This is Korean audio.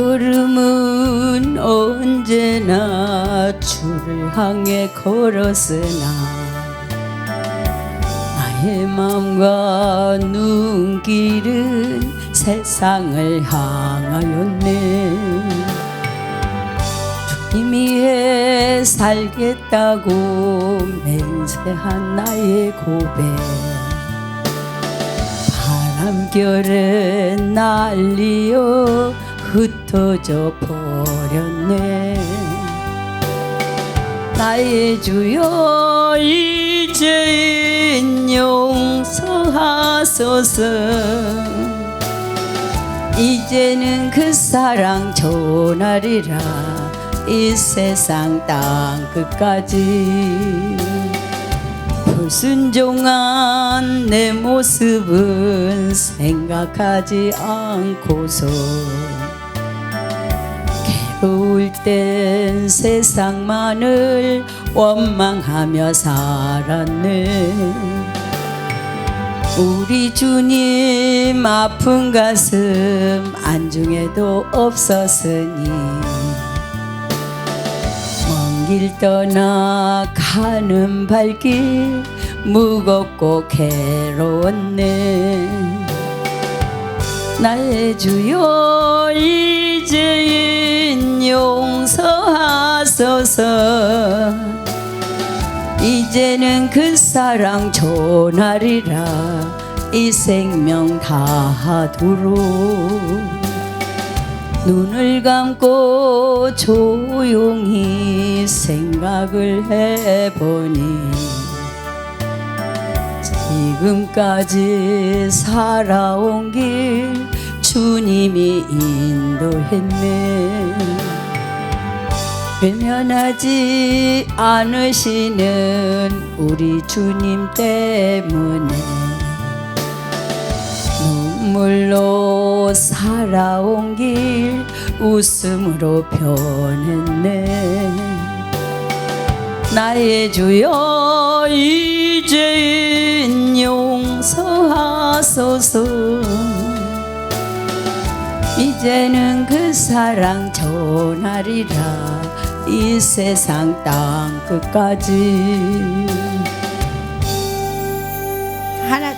발걸음은 언제나 주를 향해 걸었으나 나의 마음과 눈길은 세상을 향하였네. 주님 위해 살겠다고 맹세한 나의 고백. 바람결에 날리어 흩어져 버렸네. 나의 주여 이제는 용서하소서. 이제는 그 사랑 전하리라. 이 세상 땅 끝까지. 불순종한 내 모습은 생각하지 않고서 괴로울 땐 세상만을 원망하며 살았네. 우리 주님 아픈 가슴 안중에도 없었으니 먼 길 떠나 가는 발길 무겁고 괴로웠네. 나의 주여 이제는 용서하소서. 이제는 그 사랑 전하리라. 이 생명 다하도록. 눈을 감고 조용히 생각을 해보니 지금까지 살아온 길 주님이 인도했네 외면하지 않으시는 우리 주님 때문에 눈물로 살아온 길 웃음으로 변했네. 나의 주여 이제는 용서하소서 이제는 그 사랑 전하리라. 이 세상 땅 끝까지. 하나